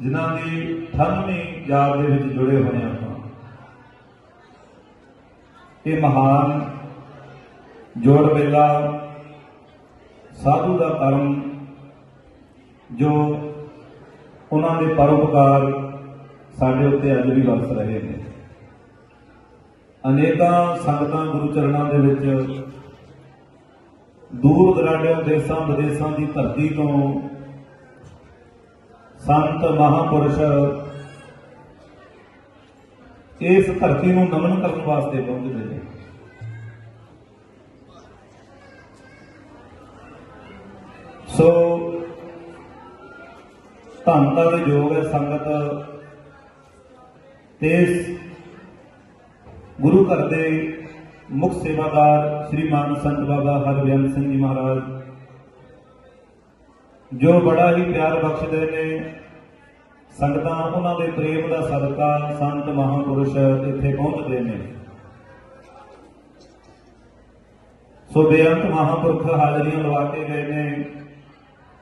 ਜਿਨ੍ਹਾਂ ਦੀ 98ਵੀਂ ਯਾਦ ਦੇ ਵਿੱਚ ਜੁੜੇ ਹੋਏ ਆਪਾਂ। ਇਹ ਮਹਾਨ ਜੋੜ ਮੇਲਾ ਸਾਧੂ ਦਾ ਕਰਮ ਜੋ ਉਹਨਾਂ ਦੇ ਪਰਉਪਕਾਰ ਸਾਡੇ ਉੱਤੇ ਅੱਜ ਵੀ ਵਰਸ ਰਹੇ ਨੇ। ਅਨੇਕਾਂ ਸੰਗਤਾਂ ਗੁਰੂ ਚਰਨਾਂ ਦੇ ਵਿੱਚ ਦੂਰ ਦਰਾਡੇ ਦੇਸ਼ਾਂ ਵਿਦੇਸ਼ਾਂ ਦੀ ਧਰਤੀ ਤੋਂ ਸੰਤ ਮਹਾਪੁਰਸ਼, ਇਸ ਧਰਤੀ ਨੂੰ ਨਮਨ ਕਰਨ ਵਾਸਤੇ ਪਹੁੰਚਦੇ ਨੇ। ਸੋ, ਧੰਨਤਾ ਦੇ ਯੋਗ ਹੈ ਸੰਗਤ, ਤੇ ਗੁਰੂ ਘਰ ਦੇ ਮੁੱਖ ਸੇਵਾਦਾਰ ਸ੍ਰੀ ਮਾਨ ਸੰਤ ਬਾਬਾ ਹਰਬਿਆਨ ਸਿੰਘ ਜੀ ਮਹਾਰਾਜ ਜੋ ਬੜਾ ਹੀ ਪਿਆਰ ਬਖਸ਼ਦੇ ਨੇ, ਸੰਗਤਾਂ ਉਹਨਾਂ ਦੇ ਪ੍ਰੇਮ ਦਾ ਸਦਕਾ ਸੰਤ ਮਹਾਪੁਰਸ਼ ਇੱਥੇ ਪਹੁੰਚਦੇ ਨੇ। ਸੋ ਬੇਅੰਤ ਮਹਾਪੁਰਖ ਹਾਜ਼ਰੀਆਂ ਲਵਾ ਕੇ ਗਏ ਨੇ।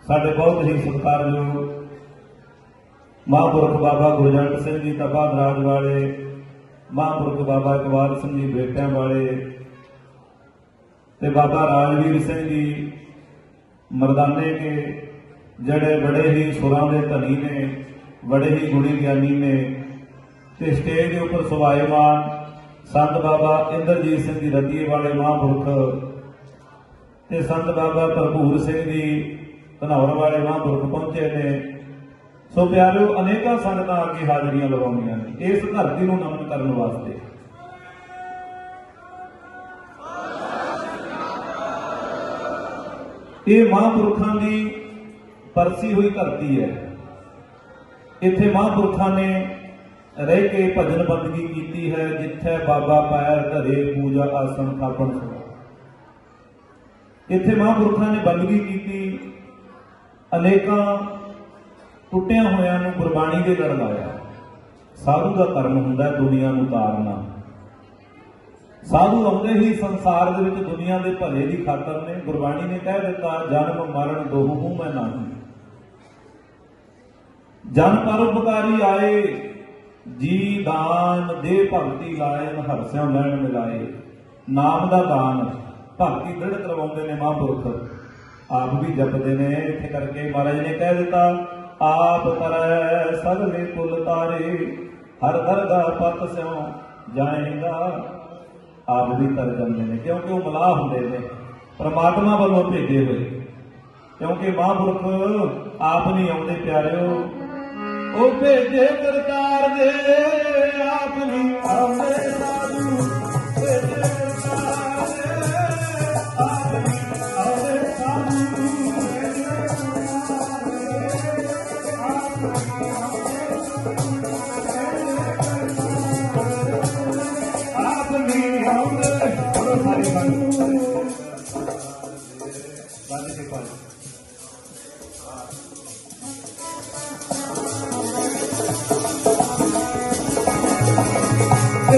ਸਾਡੇ ਬਹੁਤ ਹੀ ਸਤਿਕਾਰਯੋਗ ਮਹਾਂਪੁਰਖ ਬਾਬਾ ਗੁਰਜੰਟ ਸਿੰਘ ਜੀ ਤਪਾ ਦਰਾਜ ਵਾਲੇ, ਮਹਾਂਪੁਰਖ ਬਾਬਾ ਇਕਬਾਲ ਸਿੰਘ ਜੀ ਬੇਟਿਆਂ ਵਾਲੇ ਤੇ ਬਾਬਾ ਰਾਜਵੀਰ ਸਿੰਘ ਜੀ ਮਰਦਾਨੇ ਕੇ ਜਿਹੜੇ ਬੜੇ ਹੀ ਸੁਰਾਂ ਦੇ ਧਨੀ ਨੇ, ਬੜੇ ਹੀ ਗੁਣੀ ਗਿਆਨੀ ਨੇ, ਤੇ ਸਟੇਜ ਦੇ ਉੱਪਰ ਸਵਾਇਮਾਨ ਸੰਤ ਬਾਬਾ ਇੰਦਰਜੀਤ ਸਿੰਘ ਦੀ ਰਤੀਏ ਵਾਲੇ ਮਹਾਂਪੁਰਖ ਤੇ ਸੰਤ ਬਾਬਾ ਭਰਪੂਰ ਸਿੰਘ ਦੀ ਧਨੌਰ ਵਾਲੇ ਮਹਾਂਪੁਰਖ ਪਹੁੰਚੇ ਨੇ। ਸੋ ਪਿਆਰਿਓ, ਅਨੇਕਾਂ ਸੰਗਤਾਂ ਅੱਗੇ ਹਾਜ਼ਰੀਆਂ ਲਵਾਉਂਦੀਆਂ ਨੇ, ਇਸ ਧਰਤੀ ਨੂੰ ਨਮਨ ਕਰਨ ਵਾਸਤੇ। ਇਹ ਮਹਾਂਪੁਰਖਾਂ ਦੀ ਪਰਸੀ ਹੋਈ ਧਰਤੀ ਹੈ। ਇੱਥੇ ਮਹਾਂਪੁਰਖਾਂ ਨੇ ਰਹਿ ਕੇ ਭਜਨ ਬੰਦਗੀ ਕੀਤੀ ਹੈ, ਜਿੱਥੇ ਬਾਬਾ ਪੈਰ ਧਰੇ, ਪੂਜਾ ਆਸਣ ਥਾਪਣ ਇੱਥੇ ਮਹਾਂਪੁਰਖਾਂ ਨੇ ਬੰਦਗੀ ਕੀਤੀ। ਅਨੇਕਾਂ ਟੁੱਟਿਆਂ ਹੋਇਆਂ ਨੂੰ ਗੁਰਬਾਣੀ ਦੇ ਲੜ ਲਾਇਆ। ਸਾਧੂ ਦਾ ਧਰਮ ਹੁੰਦਾ ਹੈ, ਦੁਨੀਆ ਨੂੰ ਤਾਰਨਾ। ਸਾਧੂ ਆਉਂਦੇ ਹੀ ਸੰਸਾਰ ਦੇ ਵਿੱਚ ਦੁਨੀਆ ਦੇ ਭਲੇ ਦੀ ਖਾਤਰ ਨੇ। ਗੁਰਬਾਣੀ ਨੇ ਕਹਿ ਦਿੱਤਾ, ਜਨਮ ਮਰਨ ਦੋਹੂ ਹੂੰ ਮੈਂ ਨਹੀਂ। ਜਨ ਪਰਉਪਕਾਰੀ ਆਏ, ਜੀ ਦਾਨ ਦੇ ਭਗਤੀ ਲਾਏ ਹਰਸਿਆਂ ਲੈਣ ਮਿਲਾਏ। ਨਾਮ ਦਾ ਦਾਨ, ਭਗਤੀ ਦ੍ਰਿੜ ਕਰਵਾਉਂਦੇ ਨੇ ਮਹਾਂਪੁਰਖ। ਆਪ ਵੀ ਜਪਦੇ ਨੇ, ਇੱਥੇ ਕਰਕੇ ਮਹਾਰਾਜ ਨੇ ਕਹਿ ਦਿੱਤਾ, ਆਪ ਤਰੈ ਸਗਲੇ ਕੁਲ ਤਾਰੇ, ਹਰ ਦਰਗਾ ਪਤ ਸਿਉ ਜਾਏਗਾ। ਆਪ ਵੀ ਤਰ ਜਾਂਦੇ ਨੇ, ਕਿਉਂਕਿ ਉਹ ਮਲਾਹ ਹੁੰਦੇ ਨੇ, ਪ੍ਰਮਾਤਮਾ ਵੱਲੋਂ ਭੇਜੇ ਹੋਏ। ਕਿਉਂਕਿ ਮਹਾਂਪੁਰਖ ਆਪ ਨਹੀਂ ਆਉਂਦੇ ਪਿਆਰਿਓ ਉਹ ਭੇਜੇ ਕਰਤਾਰ ਦੇ ਆਪ ਨਹੀਂ ਆਉਂਦੇ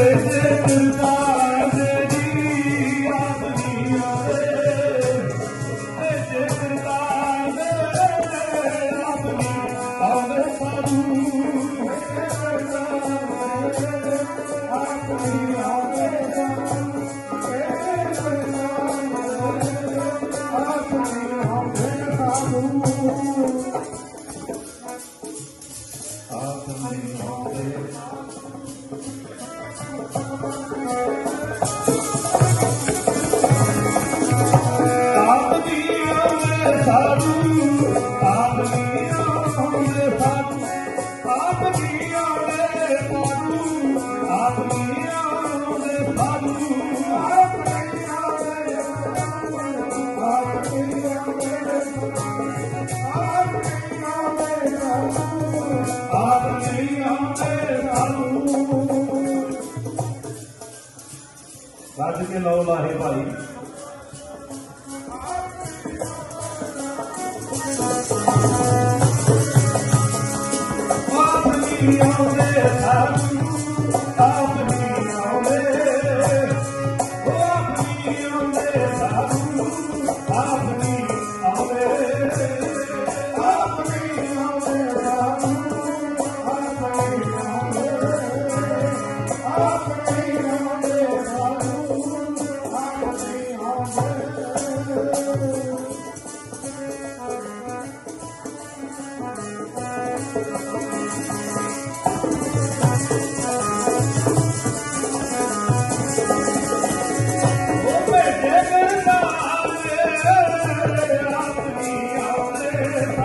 ਤੇਰੇ ਗੱਜ ਕੇ ਲਓ ਲਾਹੇ ਭਾਈ। ਆਪ ਨਹੀਂ ਆਉਂਦੇ ਸਾਧੂ।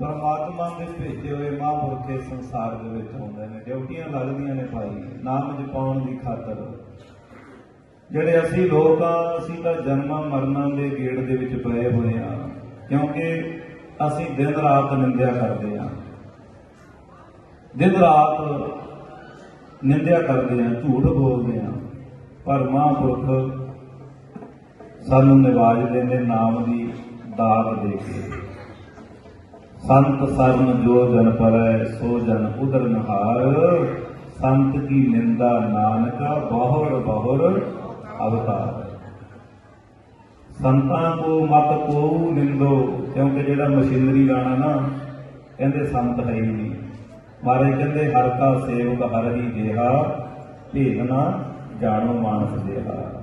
ਪਰਮਾਤਮਾ ਦੇ ਭੇਜੇ ਹੋਏ ਮਹਾਂਪੁਰਖ ਇਸ ਸੰਸਾਰ ਦੇ ਵਿੱਚ ਆਉਂਦੇ ਨੇ, ਡਿਊਟੀਆਂ ਲੱਗਦੀਆਂ ਨੇ ਭਾਈ, ਨਾਮ ਜਪਾਉਣ ਦੀ ਖਾਤਰ। ਜਿਹੜੇ ਅਸੀਂ ਲੋਕ ਆ, ਅਸੀਂ ਤਾਂ ਜਨਮਾਂ ਮਰਨਾਂ ਦੇ ਗੇੜ ਦੇ ਵਿੱਚ ਪਏ ਹੋਏ ਆ, ਕਿਉਂਕਿ ਅਸੀਂ ਦਿਨ ਰਾਤ ਨਿੰਦਿਆ ਕਰਦੇ ਆ। ਦਿਨ ਰਾਤ ਨਿੰਦਿਆ ਕਰਦੇ ਆ, ਝੂਠ ਬੋਲਦੇ ਆ, ਪਰ ਮਹਾਂਪੁਰਖ ਸਾਨੂੰ ਨਿਵਾਜਦੇ ਨੇ ਨਾਮ ਦੀ ਦਾਤ ਦੇ ਕੇ। ਸੰਤ ਸਰਨ ਜੋ ਜਨ ਪਰੈ, ਸੋ ਜਨ ਉਦਰ ਨਹਾਰ। ਸੰਤ ਕੀ ਨਿੰਦਾ ਨਾਨਕਾ, ਬਹੁਰ ਬਹੁਰ ਅਵਤਾਰ। ਸੰਤਾਂ ਕੋ ਮਤ ਕੋ ਨਿੰਦੋ, ਕਿਉਂਕਿ ਜਿਹੜਾ ਮਸ਼ੀਨਰੀ ਗਾਣਾ ਨਾ, ਕਹਿੰਦੇ ਸੰਤ ਹੈ ਹੀ ਨਹੀਂ। ਮਾਰੇ ਕਹਿੰਦੇ, ਹਰ ਕਾ ਸੇਵਕ ਹਰ ਹੀ ਦੇਹਾ, ਭੇਦ ਨਾ ਜਾਣੋ ਮਾਨਸ ਦੇਹਾ।